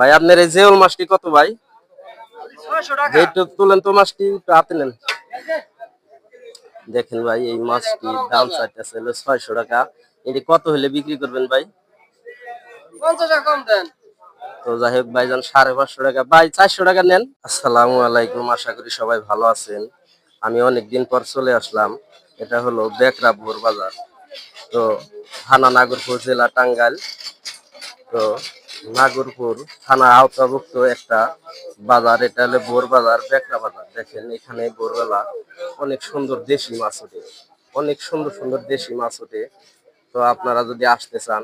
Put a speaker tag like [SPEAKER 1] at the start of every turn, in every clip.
[SPEAKER 1] ভাই আপনার এই জেউল মাছটি কত ভাই? তুলেন তো মাছটি হাতে নেন। দেখেন ভাই এই মাছটি দাম চাইতেছে হলো ছয়শো টাকা। এটি কত হলে বিক্রি করবেন ভাই? তো যাই হোক ভাইজান সাড়ে পাঁচশো টাকা। ভাই চারশো টাকা নেন। আসসালামু আলাইকুম আশা করি সবাই ভালো আছেন। আমি অনেকদিন পর চলে আসলাম। এটা হলো বেকরা ভোর বাজার। তো থানা নাগরপুর জেলা টাঙ্গাইল। তো নাগরপুর থানা আওতাভুক্ত একটা বাজার এটা হলো ভোর বাজার বেকরা বাজার। দেখেন এখানে ভোরবেলা অনেক সুন্দর দেশি মাছ ওঠে অনেক সুন্দর সুন্দর দেশি মাছ ওঠে। তো আপনারা যদি আসতে চান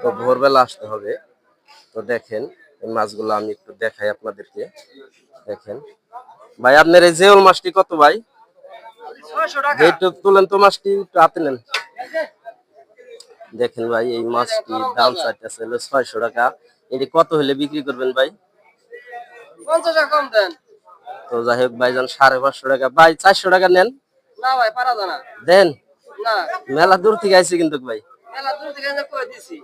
[SPEAKER 1] তো ভোরবেলা আসতে হবে। তো দেখেন এই মাছগুলো আমি একটু দেখাই আপনাদেরকে। দেখেন। ভাই আপনার এই জেউল মাছটি কত ভাই? তুলেন তো মাছটি একটু হাতে নেন। দেখেন ভাই এই মাছটি দাম চাইতেছে হলো ছয়শো টাকা। এটি কত হলে বিক্রি করবেন ভাই?
[SPEAKER 2] পঞ্চাশ টাকা কম দেন।
[SPEAKER 1] তো যাই হোক ভাইজান সাড়ে পাঁচশো টাকা। ভাই চারশো টাকা নেন।
[SPEAKER 2] না ভাই পারা যায়
[SPEAKER 1] দেন?
[SPEAKER 2] না।
[SPEAKER 1] মেলা দূর থেকে আইছি কিন্তু ভাই।
[SPEAKER 2] মেলা দূর থেকে এনে কই দিছি?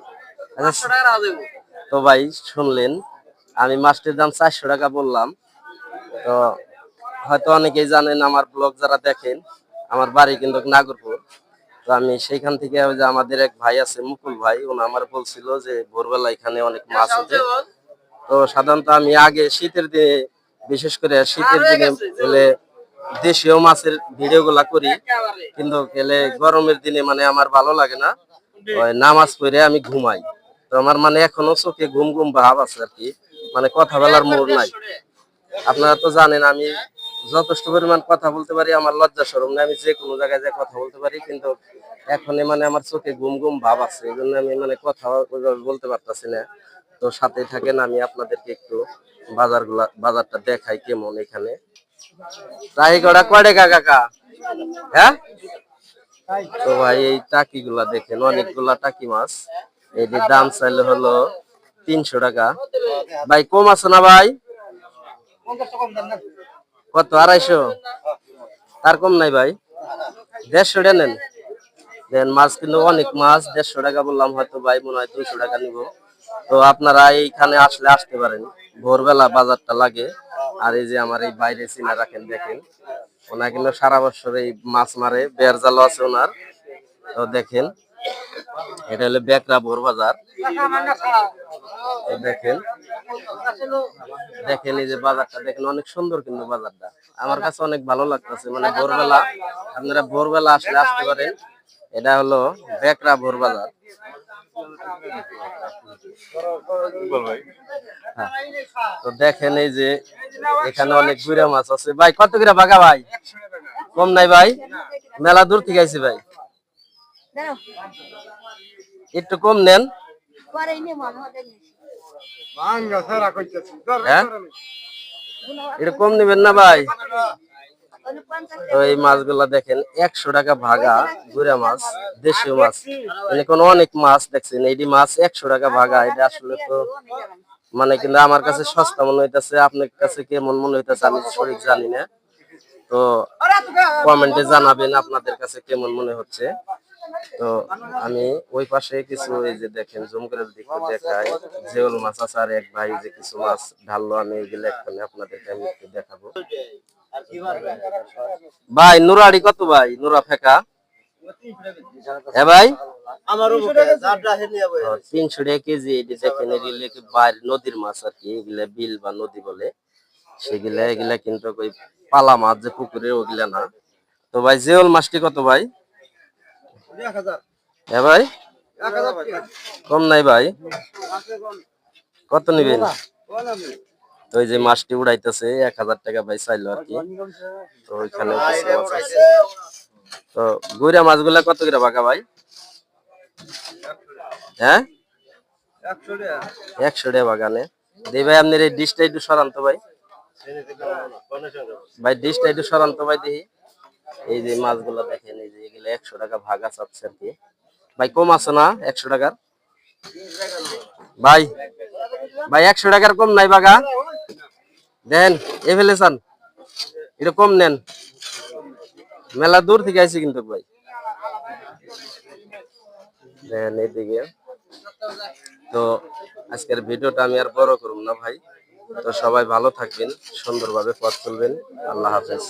[SPEAKER 1] আচ্ছা, তো ভাই শুনলেন আমি মাছটির দাম চারশো টাকা বললাম। তো হয়তো অনেকেই জানেন আমার ব্লগ যারা দেখেন আমার বাড়ি কিন্তু নাগরপুর। তো আমি সেইখান থেকে যে আমাদের এক ভাই আছে মুকুল ভাই উনি আমার বলছিল যে ভোরবেলা এখানে অনেক মাছ ওঠে তো সাধারণত আমি আগে শীতের দিনে বিশেষ করে শীতের দিনে হলে দেশীয় মাছের ভিডিও গুলা করি কিন্তু গেলে গরমের দিনে মানে আমার ভালো লাগে না। নামাজ পড়ে আমি ঘুমাই। তো আমার মানে এখনও চোখে ঘুম ঘুম ভাব আছে আর কি। মানে কথা বলার মোড় নাই। আপনারা তো জানেন আমি যথেষ্ট পরিমাণ কথা বলতে পারি, আমার লজ্জা সরম না আমি যে কোনো জায়গায় যে কথা বলতে পারি, কিন্তু এখনই মানে আমার চোখে গুম গুম ভাব আছে, এই জন্য আমি মানে কথা বলতে পারতাছি না। তো সাথে থাকেন, আমি আপনাদেরকে একটু বাজারগুলা, বাজারটা দেখাই কেমন এখানে। কটা কয় টাকা কাকা? হ্যাঁ? তো ভাই, এই টাকি গুলা দেখেন, অনেকগুলা টাকি মাছ। এটির দাম চাইলে হলো তিনশো টাকা। ভাই, কম আছে না ভাই? কত? আড়াইশো? তার কম নাই ভাই। দেড়শো টাকা নেন। দেন মাছ কিন্তু অনেক মাছ, দেড়শো টাকা বললাম হয়তো ভাই, মনে হয় দুইশো টাকা নিব। তো আপনারা এইখানে আসলে আসতে পারেন। ভোরবেলা বাজারটা লাগে। আর এই যে আমার এই বাইরে চিনা রাখেন, দেখেন। ওনা কিন্তু সারা বছর এই মাছ মারে বের জালও আছে ওনার। তো দেখেন এটা হলো বেকরা ভোর বাজার। দেখেন। দেখেন এই যে বাজারটা, দেখেন অনেক সুন্দর কিন্তু বাজারটা। আমার কাছে অনেক ভালো লাগতেছে মানে ভোরবেলা আপনারা ভোরবেলা আসলে আসতে পারেন। এটা হলো বেকরা ভোর বাজার। হ্যাঁ। তো দেখেন এই যে এখানে অনেক গুড়া মাছ আছে। ভাই, কত করে বাগা ভাই? কম নাই ভাই? মেলা দূর থেকে আইছি ভাই। একটু কম নেন। হ্যাঁ? একটু কম নেবেন না ভাই? এই মাছগুলা দেখেন একশো টাকা ভাগা গুড়া মাছ দেশীয় মাছ। মানে কোন অনেক মাছ দেখছেন এইটি মাছ একশো টাকা ভাগা এটা আসলে তো মানে কিন্তু আমার কাছে সস্তা মনে হইতেছে আপনার কাছে কেমন মনে হইতেছে আমি শরীর জানি না। তো কমেন্টে জানাবেন আপনাদের কাছে কেমন মনে হচ্ছে। তো আমি ওই পাশে কিছু এই যে দেখেন জুম করে যদি একটু দেখাই। জেউল মাছ আছে আর এক ভাই যে কিছু মাছ ঢাললো আমি এগুলো এক্ষুনি আপনাদেরকে আমি একটু দেখাবো। ভাই নুরাড়ি কত ভাই? নুরা ফেকা? হ্যাঁ ভাই? তিনশো টাকা কেজি এটি দেখেন এগুলো বাইরে নদীর মাছ আর কি এগুলা বিল বা নদী বলে। সেগুলা এগুলা কিন্তু ওই পালা মাছ যে পুকুরে ওগুলা না। তো ভাই জেওল মাছটি কত ভাই? হ্যাঁ ভাই? কম নাই ভাই। কত নিবেন? তো এই যে মাছটি উড়াইতেছে এক হাজার টাকা ভাই চাইলো আর কি। তো ওইখানে তো গুড়া মাছগুলা কত করে বাঁকা ভাই? হ্যাঁ? একশো টাকা বাগানে দিই ভাই আপনার এই ডিশটা একটু সরান তো ভাই। ভাই ডিশটা একটু সরান তো ভাই দেখি। এই যে মাছগুলো দেখেন একশো টাকা ভাগা চাচ্ছে আর কি ভাই, কম আছে না একশো টাকার? ভাই ভাই, একশো টাকার কম নাই বাগা। দেন এ ফেলেছেন এটা কম নেন। মেলা দূর থেকে আইছি কিন্তু ভাই। দেন, এদিকে। তো আজকের ভিডিওটা আমি আর বড় করব না ভাই। তো সবাই ভালো থাকবেন, সুন্দরভাবে পথ চলবেন। আল্লাহ হাফেজ।